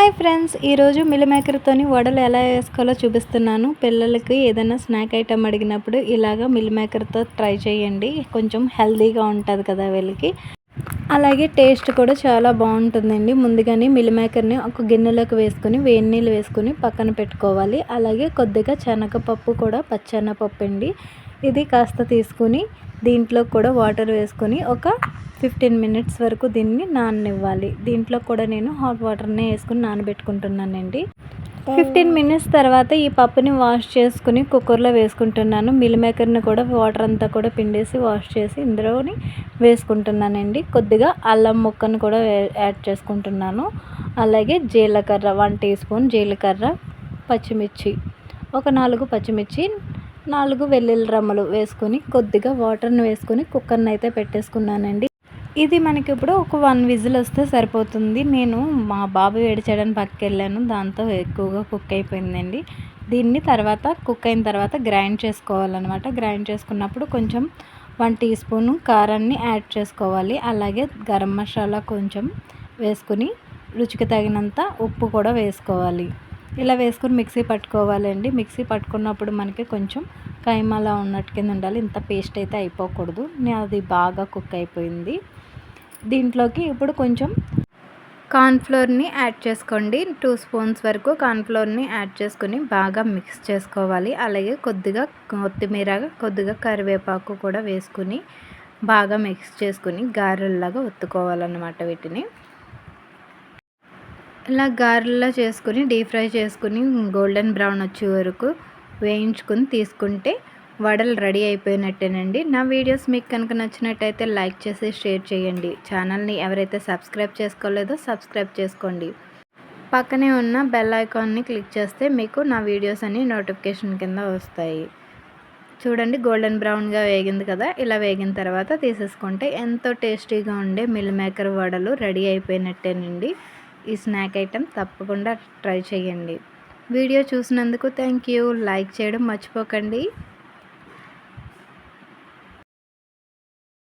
Hi friends ఈరోజు meal మేకర్తోని వడలు ఎలా వేసుకోవాలో చూపిస్తున్నాను. పిల్లలకి ఏదైనా స్నాక్ ఐటెం అడిగినప్పుడు ఇలాగ మిల్మేకర్తో ట్రై చేయండి. కొంచెం హెల్దీగా ఉంటుంది కదా వీళ్ళకి. అలాగే టేస్ట్ కూడా చాలా బాగుంటుందండి. ముందుగానే మిల్మేకర్ని ఒక గిన్నెలోకి వేసుకొని వేడి నీళ్ళు వేసుకొని పక్కన పెట్టుకోవాలి. అలాగే కొద్దిగా శనగపప్పు కూడా పచ్చెనపప్పు అండి. ఇది కాస్త తీసుకుని దీంట్లో కూడా వాటర్ వేసుకొని ఒక ఫిఫ్టీన్ మినిట్స్ వరకు దీన్ని నాననివ్వాలి. దీంట్లో కూడా నేను హాట్ వాటర్నే వేసుకుని నానబెట్టుకుంటున్నానండి. ఫిఫ్టీన్ మినిట్స్ తర్వాత ఈ పప్పుని వాష్ చేసుకుని కుక్కర్లో వేసుకుంటున్నాను. మిల్ మేకర్ని కూడా వాటర్ అంతా కూడా పిండేసి వాష్ చేసి ఇందులోని వేసుకుంటున్నానండి. కొద్దిగా అల్లం ముక్కను కూడా యాడ్ చేసుకుంటున్నాను. అలాగే జీలకర్ర వన్ టీ స్పూన్ జీలకర్ర పచ్చిమిర్చి ఒక నాలుగు పచ్చిమిర్చి నాలుగు వెల్లుల్లి రమ్మలు వేసుకొని కొద్దిగా వాటర్ని వేసుకొని కుక్కర్ని అయితే పెట్టేసుకున్నానండి. ఇది మనకి ఇప్పుడు ఒక వన్ విజిల్ వస్తే సరిపోతుంది. నేను మా బాబు వేడి చేయడానికి పక్కకి వెళ్ళాను దాంతో ఎక్కువగా కుక్ అయిపోయిందండి. దీన్ని తర్వాత కుక్ అయిన తర్వాత గ్రైండ్ చేసుకోవాలన్నమాట. గ్రైండ్ చేసుకున్నప్పుడు కొంచెం వన్ టీ స్పూన్ కారాన్ని యాడ్ చేసుకోవాలి. అలాగే గరం మసాలా కొంచెం వేసుకుని రుచికి తగినంత ఉప్పు కూడా వేసుకోవాలి. ఇలా వేసుకుని మిక్సీ పట్టుకోవాలండి. మిక్సీ పట్టుకున్నప్పుడు మనకి కొంచెం కైమాలా ఉన్నట్టు కింద ఉండాలి. ఇంత పేస్ట్ అయితే అయిపోకూడదు. అది బాగా కుక్ అయిపోయింది. దీంట్లోకి ఇప్పుడు కొంచెం కార్న్ఫ్లోర్ని యాడ్ చేసుకోండి. టూ స్పూన్స్ వరకు కార్న్ఫ్లోర్ని యాడ్ చేసుకుని బాగా మిక్స్ చేసుకోవాలి. అలాగే కొద్దిగా కొత్తిమీర కొద్దిగా కరివేపాకు కూడా వేసుకుని బాగా మిక్స్ చేసుకుని గారెల్లాగా ఒత్తుకోవాలన్నమాట వీటిని. ఇలా గారెల్లా చేసుకుని డీప్ ఫ్రై చేసుకుని గోల్డెన్ బ్రౌన్ వచ్చే వరకు వేయించుకుని తీసుకుంటే వడలు రెడీ అయిపోయినట్టేనండి. నా వీడియోస్ మీకు కనుక నచ్చినట్టయితే లైక్ చేసి షేర్ చేయండి. ఛానల్ని ఎవరైతే సబ్స్క్రైబ్ చేసుకోలేదో సబ్స్క్రైబ్ చేసుకోండి. పక్కనే ఉన్న బెల్ ఐకాన్ని క్లిక్ చేస్తే మీకు నా వీడియోస్ అన్ని నోటిఫికేషన్ కింద వస్తాయి. చూడండి గోల్డెన్ బ్రౌన్గా వేగింది కదా? ఇలా వేగిన తర్వాత తీసేసుకుంటే ఎంతో టేస్టీగా ఉండే మిల్ మేకర్ వడలు రెడీ అయిపోయినట్టేనండి. ఈ స్నాక్ ఐటెం తప్పకుండా ట్రై చేయండి. వీడియో చూసినందుకు థ్యాంక్ యూ. లైక్ చేయడం మర్చిపోకండి.